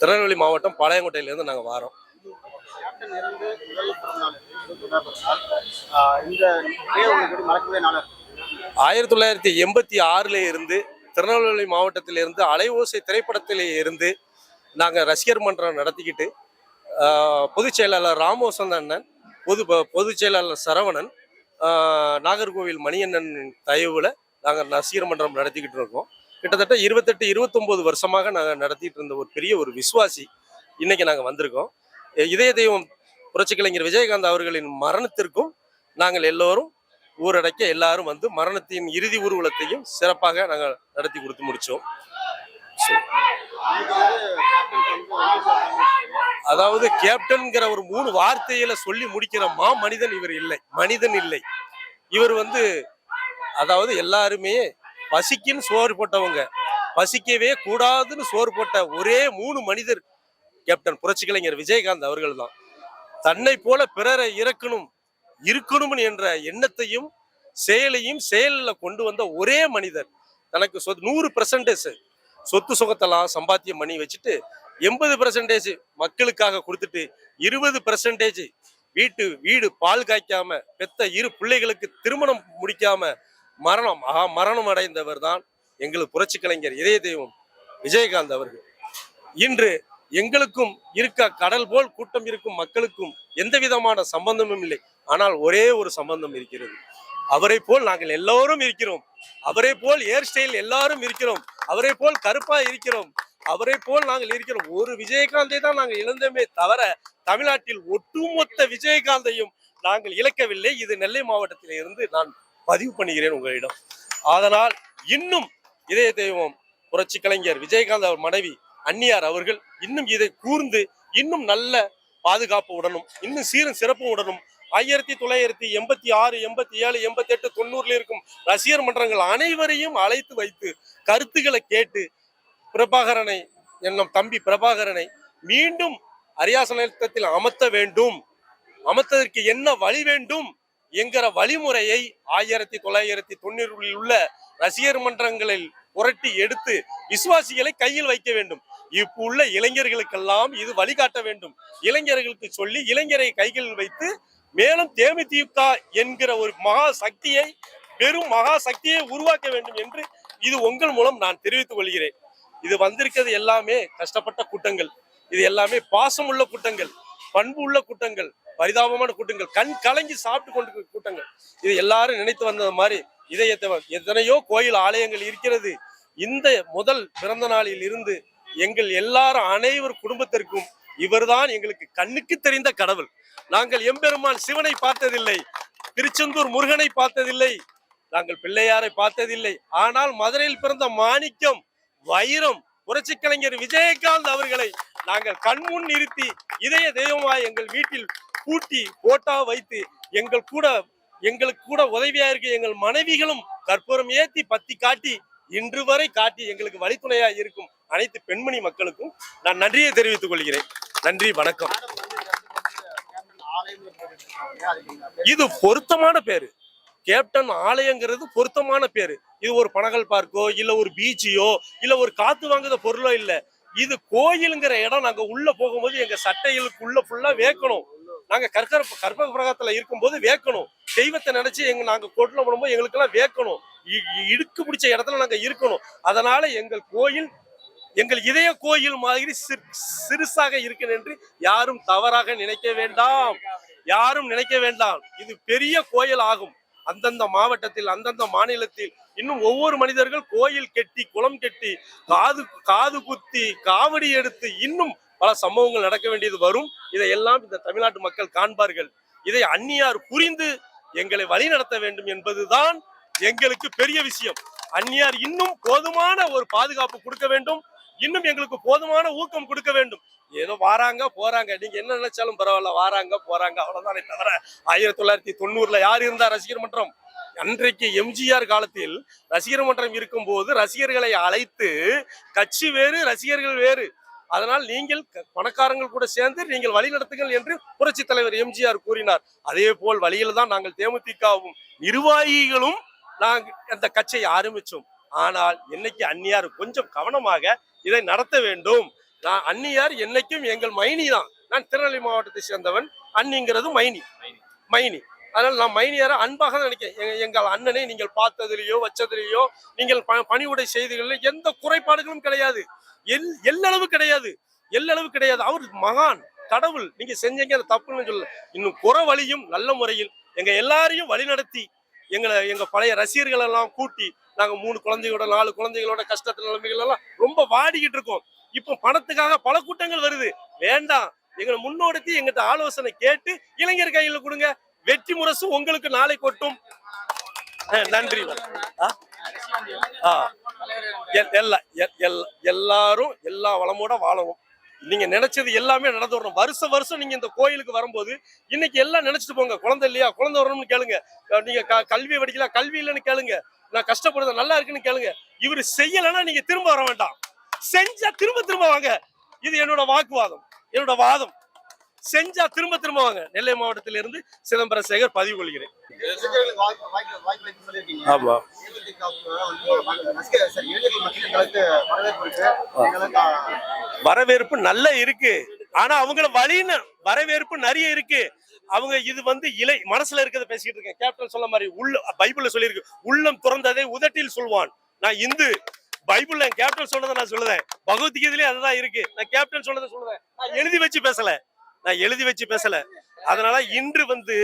திருநெல்வேலி மாவட்டம் பாளையங்கோட்டையிலேருந்து நாங்கள் வாரோம். ஆயிரத்தி தொள்ளாயிரத்தி எண்பத்தி ஆறில் இருந்து திருநெல்வேலி மாவட்டத்திலிருந்து அலைவோசை திரைப்படத்திலே இருந்து நாங்கள் ரசிகர் மன்றம் நடத்திக்கிட்டு பொதுச் செயலாளர் ராமவசந்த அண்ணன் பொது பொதுச் செயலாளர் சரவணன் நாகர்கோவில் மணியண்ணன் தயவுல நாங்கள் ரசிகர் மன்றம் நடத்திக்கிட்டு இருக்கோம். கிட்டத்தட்ட இருபத்தெட்டு இருபத்தொம்போது வருஷமாக நாங்கள் நடத்திட்டு இருந்த ஒரு பெரிய ஒரு விசுவாசி இன்னைக்கு நாங்கள் வந்திருக்கோம். இதய தெய்வம் புரட்சி கலைஞர் விஜயகாந்த் அவர்களின் மரணத்திற்கும் நாங்கள் எல்லோரும் ஊரடக்க எல்லாரும் வந்து மரணத்தின் இறுதி ஊர்வலத்தையும் சிறப்பாக நாங்கள் நடத்தி கொடுத்து முடித்தோம் அதாவது கேப்டன்கிற ஒரு மூணு வார்த்தையில சொல்லி முடிக்கிற மா மனிதன் இவர் இல்லை. மனிதன் இல்லை. இவர் வந்து அதாவது எல்லாருமே பசிக்குன்னு சோறு போட்டவங்க. பசிக்கவே கூடாதுன்னு சோறு போட்ட ஒரே மூணு மனிதர் கேப்டன் புரட்சி கலைஞர் விஜயகாந்த் அவர்கள் தான் தன்னை போல பிறரை இறக்கணும் இருக்கணும் என்ற எண்ணத்தையும் செயலையும் செயலில் கொண்டு வந்த ஒரே மனிதர். தனக்கு சொத்து நூறு பெர்சன்டேஜ் சொத்து சுகத்தெல்லாம் சம்பாத்தியம் பண்ணி வச்சுட்டு எண்பது பெர்சன்டேஜ் மக்களுக்காக கொடுத்துட்டு இருபது பெர்சன்டேஜ் வீட்டு வீடு பால் காய்க்காம பெத்த இரு பிள்ளைகளுக்கு திருமணம் முடிக்காம மரணம் மகா மரணம் அடைந்தவர் தான் எங்களுக்கு புரட்சி கலைஞர் இதய தெய்வம் விஜயகாந்த் அவர்கள். இன்று எங்களுக்கும் இருக்க கடல் போல் கூட்டம் இருக்கும் மக்களுக்கும் எந்த விதமான சம்பந்தமும் இல்லை. ஆனால் ஒரே ஒரு சம்பந்தம் இருக்கிறது. அவரை போல் நாங்கள் எல்லோரும் இருக்கிறோம். அவரை போல் ஹேர் ஸ்டைல் எல்லாரும் இருக்கிறோம். அவரை போல் கருப்பா இருக்கிறோம். அவரை போல் நாங்கள் இருக்கிறோம். ஒரு விஜயகாந்தை தான் நாங்கள் இழந்தோமே தவிர தமிழ்நாட்டில் ஒட்டுமொத்த விஜயகாந்தையும் நாங்கள் இழக்கவில்லை. இது நெல்லை மாவட்டத்தில் இருந்து நான் பதிவு பண்ணுகிறேன் உங்களிடம். அதனால் இன்னும் இதய தெய்வம் புரட்சி கலைஞர் விஜயகாந்த் அவர் மனைவி அன்னியார் அவர்கள் இன்னும் இதை கூர்ந்து இன்னும் நல்ல பாதுகாப்பு உடனும் இன்னும் சீரும் சிறப்பு உடனும் ஆயிரத்தி தொள்ளாயிரத்தி எண்பத்தி ஆறு எண்பத்தி ஏழு எண்பத்தி எட்டு தொண்ணூறுல இருக்கும் ரசிகர் மன்றங்கள் அனைவரையும் அழைத்து வைத்து கருத்துக்களை கேட்டு பிரபாகரனை என்னும் தம்பி பிரபாகரனை மீண்டும் அரியாசனத்தில் அமர்த்த வேண்டும். அமர்த்ததற்கு என்ன வழி வேண்டும்? என்கிற வழிமுறையை ஆயிரத்தி தொள்ளாயிரத்தி தொண்ணூறுகளில் உள்ள ரசிகர் மன்றங்களில் புரட்டி எடுத்து விசுவாசிகளை கையில் வைக்க வேண்டும். இப்போ உள்ள இளைஞர்களுக்கெல்லாம் இது வழிகாட்ட வேண்டும். இளைஞர்களுக்கு சொல்லி இளைஞரை கைகளில் வைத்து மேலும் தேமுதிக என்கிற ஒரு மகா சக்தியை பெரும் மகா சக்தியை உருவாக்க வேண்டும் என்று இது உங்கள் மூலம் நான் தெரிவித்துக் கொள்கிறேன். இது வந்திருக்கிறது எல்லாமே கஷ்டப்பட்ட கூட்டங்கள். இது எல்லாமே பாசம் உள்ள கூட்டங்கள் பண்பு உள்ள கூட்டங்கள். பரிதாபமான கூட்டங்கள் கண் கலங்கி சாப்பிட்டு கொண்டு கூட்டங்கள். இது எல்லாரும் நினைத்து வந்தது மாதிரி இதயத்தை எத்தனையோ கோயில் ஆலயங்கள் இருக்கிறது. இந்த முதல் பிறந்த நாளில் இருந்து எங்கள் எல்லாரும் அனைவர் குடும்பத்திற்கும் இவர்தான் எங்களுக்கு கண்ணுக்கு தெரிந்த கடவுள். நாங்கள் எம்பெருமான் சிவனை பார்த்ததில்லை திருச்செந்தூர் முருகனை பார்த்ததில்லை நாங்கள் பிள்ளையாரை பார்த்ததில்லை. ஆனால் மதுரையில் பிறந்த மாணிக்கம் வைரம் புரட்சி கலைஞர் விஜயகாந்த் அவர்களை நாங்கள் கண்முன் நிறுத்தி இதய தெய்வமாய் எங்கள் வீட்டில் கூட்டி போட்டா வைத்து எங்கள் கூட எங்களுக்கு கூட உதவியா இருக்க எங்கள் மனைவிகளும் கற்பூரம் ஏத்தி பத்தி காட்டி இன்று வரை காட்டி எங்களுக்கு வழித்துணையா இருக்கும் அனைத்து பெண்மணி மக்களுக்கும் நான் நன்றியை தெரிவித்துக் கொள்கிறேன். நன்றி வணக்கம். இது பொருத்தமான பேரு. கேப்டன் ஆலயங்கிறது பொருத்தமான பேரு. இது ஒரு பனகல் பார்க்கோ இல்ல ஒரு பீச்சையோ இல்ல ஒரு காத்து வாங்குற பொருளோ இல்ல. இது கோயிலுங்கிற இடம் நாங்க உள்ள போகும்போது எங்க சட்டைகளுக்கு உள்ள ஃபுல்லா வேக்கணும். நாங்க கற்கர கற்பக பிரகத்துல இருக்கும்போது வேக்கணும். தெய்வத்தை நினைச்சு எங்க நாங்க கொட்டில போடும்போது எங்களுக்கு எல்லாம் வேக்கணும். இ- இடுக்கு பிடிச்ச இடத்துல நாங்க இருக்கணும். அதனால எங்கள் கோயில் எங்கள் இதய கோயில் மாதிரி சிறு- சிறுசாக இருக்கணும் என்று யாரும் தவறாக நினைக்க வேண்டாம். யாரும் நினைக்க வேண்டாம். இது பெரிய கோயில் ஆகும் அந்தந்த மாவட்டத்தில் அந்தந்த மாநிலத்தில் இன்னும் ஒவ்வொரு மனிதர்கள் கோயில் கெட்டி குளம் கெட்டி காது காது குத்தி காவடி எடுத்து இன்னும் பல சம்பவங்கள் நடக்க வேண்டியது வரும். இதையெல்லாம் இந்த தமிழ்நாட்டு மக்கள் காண்பார்கள். இதை அந்நியார் புரிந்து எங்களை வழி நடத்த வேண்டும் என்பதுதான் எங்களுக்கு பெரிய விஷயம். அந்நியார் இன்னும் போதுமான ஒரு பாதுகாப்பு கொடுக்க வேண்டும். இன்னும் எங்களுக்கு போதுமான ஊக்கம் கொடுக்க வேண்டும். ஏதோ வாராங்க போறாங்க. நீங்க என்ன நினைச்சாலும் பரவாயில்ல வாராங்க போறாங்க. அவ்வளவுதானே தவிர ஆயிரத்தி தொள்ளாயிரத்தி தொண்ணூறுல யார் இருந்தா ரசிகர் மன்றம்? அன்றைக்கு எம்ஜிஆர் காலத்தில் ரசிகர் மன்றம் இருக்கும்போது ரசிகர்களை அழைத்து கட்சி வேறு ரசிகர்கள் வேறு. அதனால் நீங்கள் க- பணக்காரங்கள் கூட சேர்ந்து நீங்கள் வழி நடத்துங்கள் என்று புரட்சி தலைவர் எம்ஜிஆர் கூறினார். அதே போல் வழியில் தான் நாங்கள் தேமுதிகவும் நிர்வாகிகளும் நாங்கள் அந்த கட்சியை ஆரம்பிச்சோம். ஆனால் என்னைக்கு அந்நியார் கொஞ்சம் கவனமாக இதை நடத்த வேண்டும். நான் அன்னியார் என்னைக்கும் எங்கள் மைனி தான். நான் திருநெல்வேலி மாவட்டத்தை சேர்ந்தவன். அன்னிங்கிறது மைனி. மைனி. அதனால நான் மைனியார அன்பாக தான் நினைக்கிறேன். எங்கள் அண்ணனை நீங்கள் பார்த்ததுலேயோ வச்சதுலேயோ நீங்கள் ப- பணிவுடை செய்திகளில் எந்த குறைபாடுகளும் கிடையாது. எல் எல்லளவு கிடையாது. எல்லளவு கிடையாது. அவர் மகான் கடவுள். நீங்க செஞ்சீங்க அது தப்புன்னு சொல்ல இன்னும் குறை வழியும் நல்ல முறையில் எங்க எல்லாரையும் வழிநடத்தி எங்களை எங்க பழைய ரசிகர்கள் எல்லாம் கூட்டி நாங்க மூணு குழந்தைகளோட நாலு குழந்தைகளோட கஷ்டத்து நிலைமைகள் எல்லாம் ரொம்ப வாடிக்கிட்டு இருக்கோம். இப்போ பணத்துக்காக பல கூட்டங்கள் வருது. வேண்டாம். எங்களை முன்னோடுத்தி எங்கிட்ட ஆலோசனை கேட்டு இளைஞர் கையில் கொடுங்க. வெற்றி முரசு உங்களுக்கு நாளை கொட்டும். நன்றி ஆ? ஆ. எல்- எல்- எல்லாரும் எல்லா வளமோட வாழணும். நீங்க நினைச்சது எல்லாமே நடந்து வரணும். வருஷம் வருஷம் நீங்க இந்த கோயிலுக்கு வரும்போது இன்னைக்கு எல்லாம் நினைச்சிட்டு போங்க. குழந்தை இல்லையா? குழந்தை வரணும்னு கேளுங்க. நீங்க க- கல்வி படிக்கலாம் கல்வி இல்லைன்னு கேளுங்க. நான் கஷ்டப்படுறது நல்லா இருக்குன்னு கேளுங்க. இவர் செய்யலைன்னா நீங்க திரும்ப வர வேண்டாம். செஞ்சா திரும்ப திரும்ப வாங்க. இது என்னோட வாக்குவாதம். என்னோட வாதம். செஞ்சா திரும்ப திரும்ப வாங்க. நெல்லை மாவட்டத்திலிருந்து சிதம்பரம் சேகர் பதிவு கொள்கிறேன். ஆமா. வரவேற்பு நல்ல இருக்கு. ஆனா அவங்கள வழின்னு வரவேற்பு நிறைய இருக்கு. அவங்க இது வந்து இலை மனசுல இருக்கிறத பேசிக்கிட்டு இருக்கேன். கேப்டன் சொல்ல மாதிரி உள்ள பைபிள்ல சொல்லியிருக்கு. உள்ளம் துறந்ததை உதட்டில் சொல்வான். நான் இந்து. பைபிள்ல கேப்டன் சொன்னதை நான் சொல்லுதேன் பகவத்கீதையிலே அதுதான் இருக்கு. நான் கேப்டன் சொன்னதை சொல்லுதேன் நான் எழுதி வச்சு பேசல. நான் எழுதி வச்சு பேசல. அதனால இன்று வந்து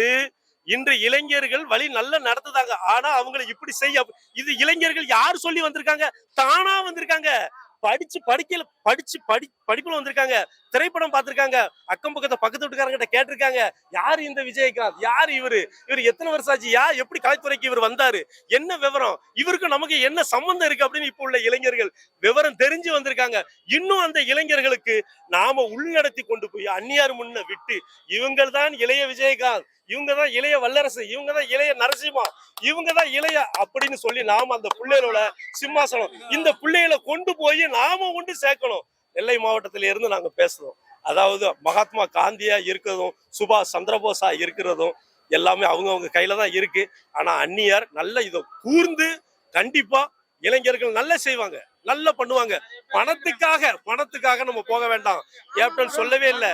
இன்று இளைஞர்கள் வழி நல்ல நடத்துதாங்க. ஆனா அவங்களை இப்படி செய்ய இது இளைஞர்கள் யார் சொல்லி வந்திருக்காங்க? தானா வந்திருக்காங்க. படிச்சு படிக்கல படிச்சு படி படிப்புல வந்திருக்காங்க. திரைப்படம் பார்த்திருக்காங்க. அக்கம் பக்கத்தை பக்கத்து வீட்டுக்காரங்கிட்ட கேட்டிருக்காங்க. யாரு இந்த விஜயகாந்த்? யாரு இவரு? இவர் எத்தனை வருஷம் ஆச்சு? யார் எப்படி கலைத்துறைக்கு இவர் வந்தாரு? என்ன விவரம்? இவருக்கு நமக்கு என்ன சம்பந்தம் இருக்கு அப்படின்னு இப்ப உள்ள இளைஞர்கள் விவரம் தெரிஞ்சு வந்திருக்காங்க. இன்னும் அந்த இளைஞர்களுக்கு நாம உள்நடத்தி கொண்டு போய் அந்நியார் முன்ன விட்டு இவங்கள்தான் தான் இளைய விஜயகாந்த். இவங்க தான் இளைய வல்லரசு இவங்க தான் இளைய நரசிம்மா இவங்க தான் இளைய அப்படின்னு சொல்லி நாம அந்த பிள்ளைகளோட சிம்மாசனம் இந்த பிள்ளைகளை கொண்டு போய் நாம கொண்டு சேர்க்கணும். நெல்லை மாவட்டத்தில இருந்து நாங்க பேசுறோம். அதாவது மகாத்மா காந்தியா இருக்கிறதும் சுபாஷ் சந்திரபோஸா இருக்கிறதும் எல்லாமே அவங்கவுங்க கையில தான் இருக்கு. ஆனா அந்நியார் நல்ல இதை கூர்ந்து கண்டிப்பா இளைஞர்கள் நல்லா செய்வாங்க நல்லா பண்ணுவாங்க. பணத்துக்காக பணத்துக்காக நம்ம போக வேண்டாம். கேப்டன் சொல்லவே இல்லை.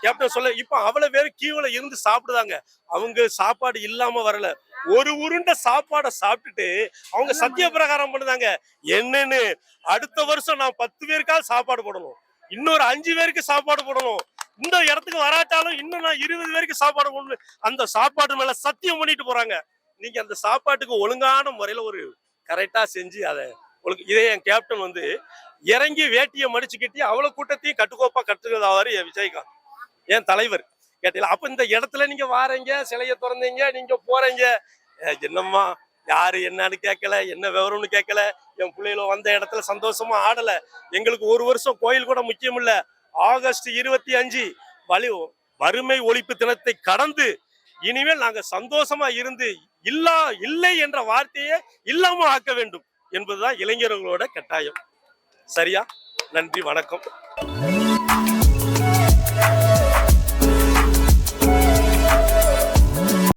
கேப்டன் சொல்ல இப்ப அவ்வளவு பேர் கீவுல இருந்து சாப்பிடுதாங்க. அவங்க சாப்பாடு இல்லாம வரல. ஒரு உருண்டை சாப்பாடை சாப்பிட்டுட்டு அவங்க சத்திய பிரகாரம் பண்ணுதாங்க. என்னன்னு அடுத்த வருஷம் நான் பத்து பேருக்காவது சாப்பாடு போடணும். இன்னொரு அஞ்சு பேருக்கு சாப்பாடு போடணும். இந்த இடத்துக்கு வராட்டாலும் இன்னும் நான் இருபது பேருக்கு சாப்பாடு போடணும். அந்த சாப்பாடு மேல சத்தியம் பண்ணிட்டு போறாங்க. நீங்க அந்த சாப்பாட்டுக்கு ஒழுங்கான முறையில ஒரு கரெக்டா செஞ்சு அதை இதே என் கேப்டன் வந்து இறங்கி வேட்டியை மடிச்சு கட்டி அவ்வளவு கூட்டத்தையும் கட்டுக்கோப்பா கட்டுக்கிறதாவாரு என் விஜயகாந்த். என் தலைவர். கேட்டீங்களா? அப்ப இந்த இடத்துல நீங்க வாரீங்க சிலையை திறந்தீங்க நீங்க போறீங்க. என்னம்மா? யாரு என்னன்னு கேட்கல என்ன விவரம்னு கேட்கல. என் பிள்ளைகள வந்த இடத்துல சந்தோஷமா ஆடல. எங்களுக்கு ஒரு வருஷம் கோயில் கூட முக்கியம் இல்ல. ஆகஸ்ட் இருபத்தி அஞ்சு வலி வறுமை ஒழிப்பு தினத்தை கடந்து இனிமேல் நாங்க சந்தோஷமா இருந்து இல்லா இல்லை என்ற வார்த்தையை இல்லாம ஆக்க வேண்டும் என்பதுதான் இளைஞர்களோட கட்டாயம். சரியா? நன்றி வணக்கம்.